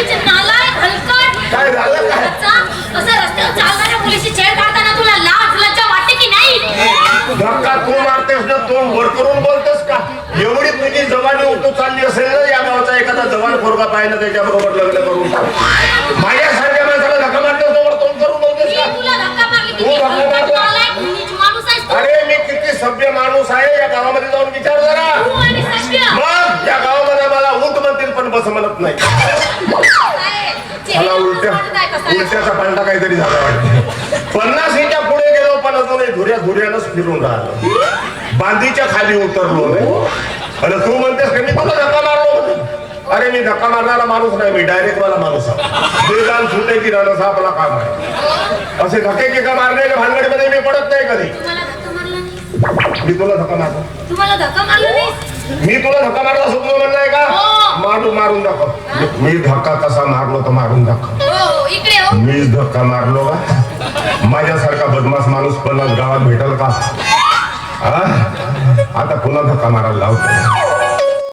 उगीच नालायक, हलकट. काय झालं काय? अच्छा, असं रस्त्यावर चालणाऱ्या मुलीशी छेड काढताना तुला लाज लज्जा वाटते की नाही धक्का तू मारतेस ना तू वर करून बोलतेस का एवढी तुझी जवानी उतू चालली असेल ना या गावचा एखादा जवान पोरगा पाहिजे त्याच्याबरोबर लग्न करून माझ्यासारख्या माणसाला धक्का मारतेस तो वर तोंड करून बोलतेस का तुला धक्का मारली तू किती धक्का हलकट, मारला? नालायक, नीच माणूस आहेस तू. अरे मी किती सभ्य माणूस आहे या गावामध्ये जाऊन विचार जरा. मग या गावामध्ये मला ऊट म्हणतील पण बस म्हणत नाही उलट्याचा पालटा काहीतरी झाला वाटतं. पन्नासीच्या पुढे गेलो पण अजूनही धुऱ्या धुऱ्यानंच फिरून राहिलो. बांधीच्या खाली उतरलो नाही. अरे तू म्हणतेस का मी तुला धक्का मारलो अरे मी धक्का मारणारा माणूस नाही मी डायरेक्ट मला माणूस आहे. बेगान सुटे की राहणं आपला काम आहे. असे धक्के की का मारण्याच्या भानगडीमध्ये मी पडत नाही कधी? मी तुला धक्का मारतो. तुम्हाला धक्का मारला नाही? मी तुला धक्का मारला सुद्धा म्हणलाय का? हो. मारून मारून दाखव. मी धक्का कसा मारलो तर मारून दाखव. हो मीच धक्का मारलो का? माझ्यासारखा बदमाश माणूस पण गावात भेटल का? आता पुन्हा धक्का मारायला लावतो.